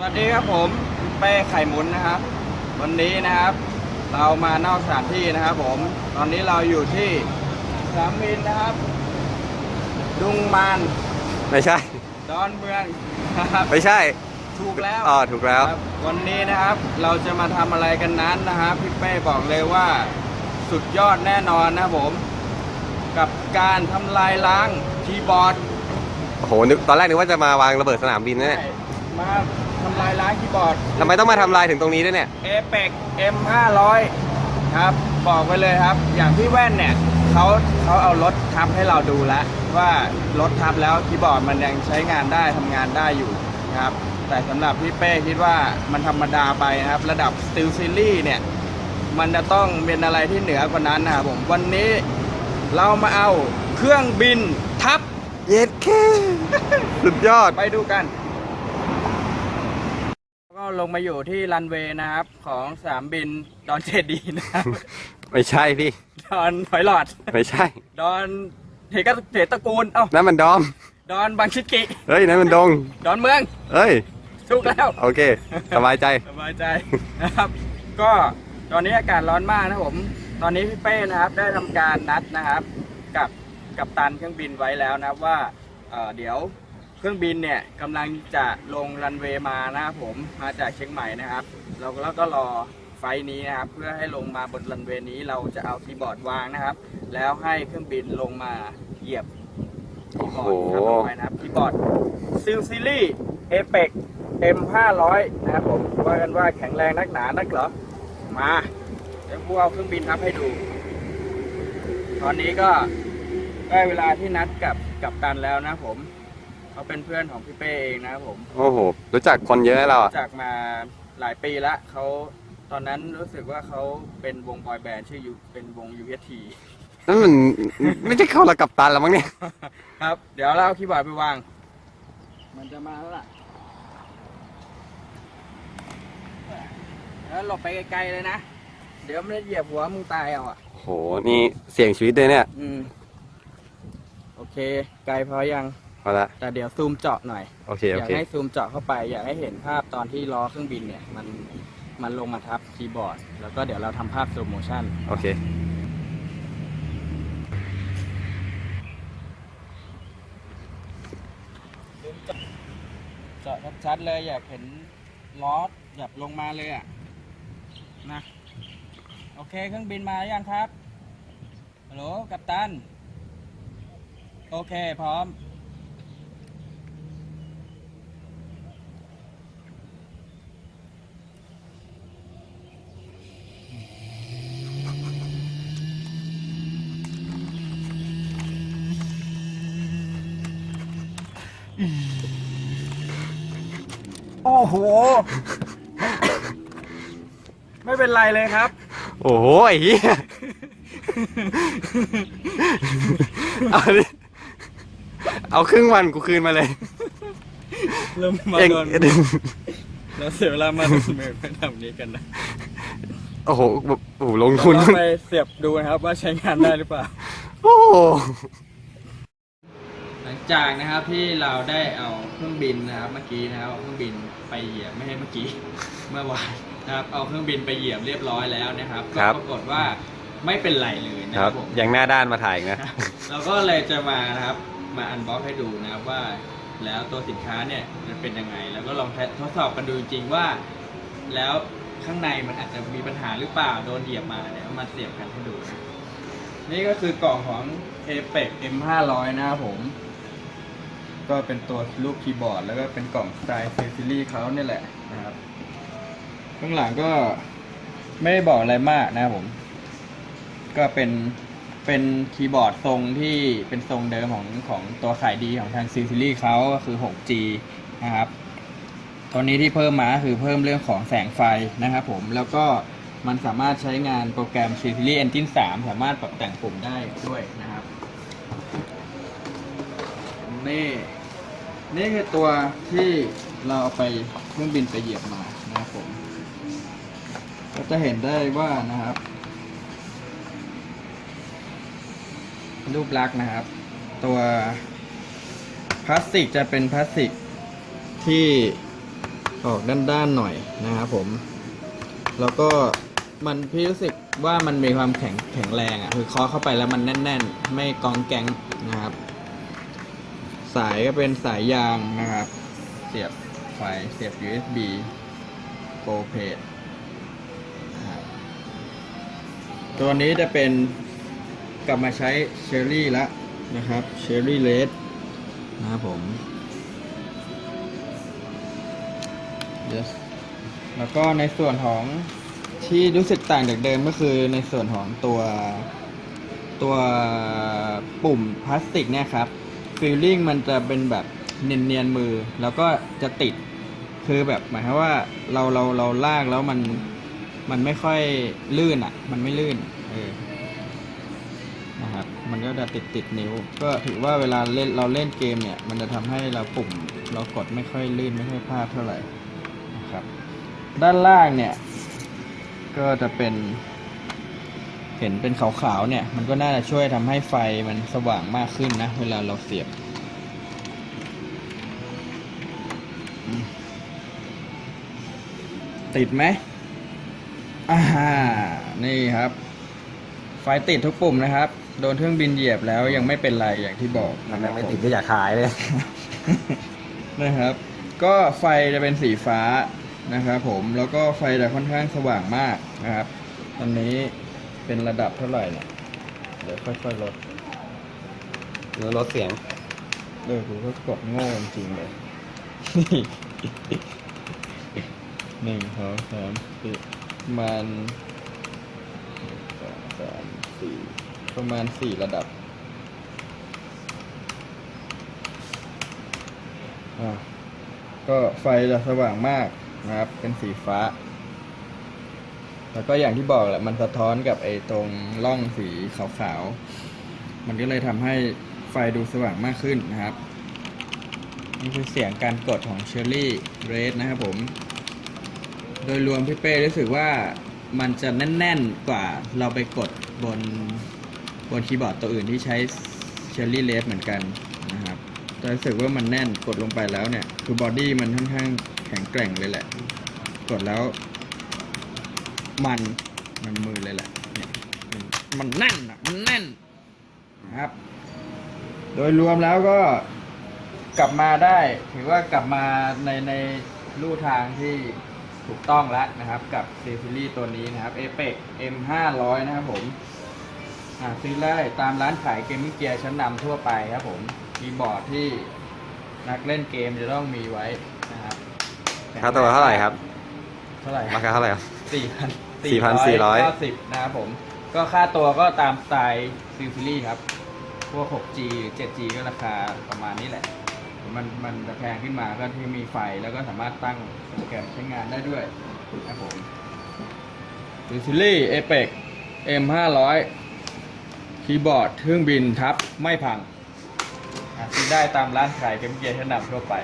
สวัสดีครับผมเป้ไข่หมุนนะครับ วันนี้นะครับ เรามานอกสถานที่นะครับ ผม ตอนนี้เราอยู่ที่สนามบินนะครับ ดุงมานไม่ใช่ ดอนเมืองนะครับไม่ใช่ถูกแล้วอ๋อถูกแล้ว ครับวันนี้นะครับ เราจะมาทำอะไรกันนั้นนะครับพี่เป้บอกเลยว่าสุดยอดแน่นอนนะครับผม กับการทำลายล้างคีย์บอร์ด โอ้โหนึกตอนแรกนึกว่าจะมาวางระเบิดสนามบินนะเนี่ยมา ทำลายล้างคีย์บอร์ดทำไมต้องมาทำลายถึงตรงนี้ด้วยเนี่ย เอเปก M500 ครับ บอกไปเลยครับ อย่างพี่แว่นเนี่ยเขาเขาเอารถทับให้เราดูแล้ว ว่ารถทับแล้วคีย์บอร์ดมันยังใช้งานได้ทำงานได้อยู่นะครับ แต่สำหรับพี่เป้คิดว่ามันธรรมดาไปนะครับ ระดับ Steel Series เนี่ย มันจะต้องเป็นอะไรที่เหนือกว่านั้นนะครับผม วันนี้เรามาเอาเครื่องบินทับ เย็ดแค่ สุดยอด ไปดูกันก็ ลงมาอยู่ที่รันเวย์นะครับ ของสนามบินดอนเจดีย์นะครับ ไม่ใช่พี่ ดอนหอยหลอด ไม่ใช่ ดอนเทกเทตระกูล เอ้า นั่นมันดอม ดอนบางชิดกิเฮ้ยนั่นมันดง ดอนเมืองเฮ้ย ถูกแล้ว โอเค สบายใจ สบายใจนะครับ ก็ตอนนี้อากาศร้อนมากนะครับผม ตอนนี้พี่เป้นะครับ ได้ทำการนัดนะครับ กับกับตันเครื่องบินไว้แล้วนะครับว่าเอ่อเดี๋ยว เครื่องบินเนี่ยกำลังจะลงรันเวย์มานะครับผมมาจากเชียงใหม่นะครับ เราแล้วก็รอไฟล์นี้นะครับเพื่อให้ลงมาบนรันเวย์นี้เราจะเอาคีย์บอร์ดวางนะครับ แล้วให้เครื่องบินลงมาเหยียบคีย์บอร์ดโอ้โหครับลงไปนะครับคีย์บอร์ดซิลซีรีส์เอเปก M500 นะครับผมว่ากันว่าแข็งแรงนักหนานักเหรอมาเดี๋ยวพวกเอาเครื่องบินทับให้ดู ตอนนี้ก็ได้เวลาที่นัดกับกับตันแล้วนะผม เขาเป็นเพื่อนของพี่เป้เองนะครับผมโอ้โห รู้จักคนเยอะเราอะจากมาหลายปีละเขาตอนนั้นรู้สึกว่าเขาเป็นวงบอยแบนด์ชื่อยูเป็นวง UST นั่นมันไม่ใช่เข้าระกับตันแล้วมั้งเนี่ย ครับ เดี๋ยวเราเอาคีย์บอร์ดไปวาง มันจะมาแล้วล่ะแล้วหลบไปไกลๆเลยนะ เดี๋ยวมันจะเหยียบหัวมึงตายเอาอะโอ้โหนี่เสี่ยงชีวิตเลยเนี่ย อืม โอเค ไกลพอยัง พอละ แต่เดี๋ยวซูมเจาะหน่อย โอเค อโอยากเค ให้ซูมเจาะเข้าไป อยากให้เห็นภาพตอนที่ล้อเครื่องบินเนี่ย มันมันลงมาทับคีย์บอร์ด แล้วก็เดี๋ยวเราทำภาพ slow motion โอเค เจาะชัดๆเลยอยากเห็นล้อแบบลงมาเลยอะนะโอเคเครื่องบินมาหรือยังครับฮัลโหลกัปตัน โอเคพร้อม โอ้โห ไม่เป็นไรเลยครับ โอ้โหไอ้เหี้ยเอาดิเอาครึ่งวันกูคืนมาเลย เริ่มมาเองโดนแล้วเสียเวลามาเสมอไปทำนี้กันนะโอ้โหแบบโอ้โหลงทุนเดี๋ยวเราไปเสียบดูนะครับว่าใช้งานได้หรือเปล่า โอ้โหหลัง จากนะครับที่เราได้เอาเครื่องบินนะครับเมื่อกี้นะครับเอาเครื่องบินไปเหยียบไม่ใช่เมื่อกี้ เมื่อวานนะครับเอาเครื่องบินไปเหยียบเรียบร้อยแล้วนะครับก็ปรากฏว่าไม่เป็นไรเลยนะคครัรับบผม ยังหน้าด้านมาถ่ายอีกนะ เราก็เลยจะมานะครับมาอันบ็อกให้ดูนะครับว่า แล้วตัวสินค้าเนี่ยมันเป็นยังไง แล้วก็ลองทดสอบกันดูจริงๆว่า แล้วข้างในมันอาจจะมีปัญหาหรือเปล่าโดนเหยียบมาเนี่ยเอามาเสียบกันให้ดูนะนี่ก็คือกล่องของ Apex M500 นะครับผม ก็เป็นตัวรูปคีย์บอร์ด แล้วก็เป็นกล่องสไตล์ซีรีส์เขาเนี่ยแหละนะครับข้างหลังก็ไม่ได้บอกอะไรมากนะครับผม ก็เป็นเป็นคีย์บอร์ดทรงที่เป็นทรงเดิมของของตัวขายดีของทางซีรีส์เขาก็คือ 6G นะครับตอนนี้ที่เพิ่มมาคือเพิ่มเรื่องของแสงไฟนะครับผมแล้วก็มันสามารถใช้งานโปรแกรม C Series Engine 3 สามารถปรับแต่งปุ่มได้ด้วยนะครับ นี่ นี่คือตัวที่เราเอาไปเครื่องบินไปเหยียบมานะครับผมก็จะเห็นได้ว่านะครับ รูปลักษณ์นะครับ ตัวพลาสติกจะเป็นพลาสติกที่ออกด้านๆหน่อยนะครับผม แล้วก็มันพี่รู้สึกว่ามันมีความแข็งแข็งแรงอะคือเคาะเข้าไปแล้วมันแน่น ๆ ไม่กองแกงนะครับ สายก็เป็นสายยางนะครับ เสียบไฟเสียบ USB Pro p a d นะครับตัวนี้จะเป็นกลับมาใช้เชอรี่ละนะครับเชอร์รี่เลดนะครับผม yes แล้วก็ในส่วนของที่รู้สึกต่างจากเดิมก็คือในส่วนของตัวตัวปุ่มพลาสติกเนี่ยครับ ฟีลลิ่งมันจะเป็นแบบเนียนๆมือ แล้วก็จะติด คือแบบหมายความว่าเราเราเราลากแล้วมันมันไม่ค่อยลื่นอะ มันไม่ลื่น เออนะครับ มันก็จะติดติดนิ้ว ก็ถือว่าเวลาเล่นเราเล่นเกมเนี่ย มันจะทำให้เราปุ่ม เรากดไม่ค่อยลื่นไม่ค่อยพลาดเท่าไหร่นะครับ ด้านล่างเนี่ย ก็จะเป็น เห็นเป็นขาวๆเนี่ย มันก็น่าจะช่วยทำให้ไฟมันสว่างมากขึ้นนะ เวลาเราเสียบอืมติดไหมอ่านี่ครับ ไฟติดทุกปุ่มนะครับ โดนเครื่องบินเหยียบแล้วยังไม่เป็นไรอย่างที่บอกมันยังไม่ติดก็อยากขายเลย นะครับ ก็ไฟจะเป็นสีฟ้านะครับผม แล้วก็ไฟจะค่อนข้างสว่างมากนะครับ ตอนนี้ เป็นระดับเท่าไหร่เนี่ยเดี๋ยวค่อยๆลดแล้วลดเสียงเออกูก็กดโง่จริงๆเลย หนึ่งสองสามสี่ประมาณหนึ่งสองสามสี่ประมาณสี่ระดับอ่าก็ไฟจะสว่างมากนะครับ เป็นสีฟ้า แล้วก็อย่างที่บอกแหละมันสะท้อนกับไอ้ตรงร่องสีขาวๆ มันก็เลยทำให้ไฟดูสว่างมากขึ้นนะครับ นี่คือเสียงการกดของเชอร์รี่เรดนะครับผม โดยรวมพี่เป้รู้สึกว่ามันจะแน่นๆกว่าเราไปกดบนบนคีย์บอร์ดตัวอื่นที่ใช้เชอร์รี่เรดเหมือนกันนะครับแต่รู้สึกว่ามันแน่นกดลงไปแล้วเนี่ย คือบอดี้มันค่อนข้างแข็งแกร่งเลยแหละ กดแล้ว มันมันมือเลยแหละเนี่ยมันมันแน่นอะมันแน่นนะครับ โดยรวมแล้วก็กลับมาได้ ถือว่ากลับมาในในลู่ทางที่ถูกต้องแล้วนะครับ กับซีรีส์ตัวนี้นะครับ Apex M 5 0 0 นะครับผมหาซื้อได้ตามร้านขายเกมมิ่งเกียร์ชั้นนำทั่วไปครับผมมีบอร์ดที่นักเล่นเกมจะต้องมีไว้นะครับค่าตัวเท่าไหร่ครับ เท่าไหร่ราคาเท่าไหร่ครับสี่พัน 4,400เก้าสิบนะครับผม ก็ค่าตัวก็ตามสไตล์ซิลฟิลี่ครับ พวก 6G หรือ 7G ก็ราคาประมาณนี้แหละ มันมันจะแพงขึ้นมาก็ที่มีไฟแล้วก็สามารถตั้งโปรแกรมใช้งานได้ด้วยนะครับผมซิลฟิลี่เอเปก M 500 คีย์บอร์ดเครื่องบินทับไม่พังซื้อได้ตามร้านขายเกมเกียร์ชั้นนำทั่วไป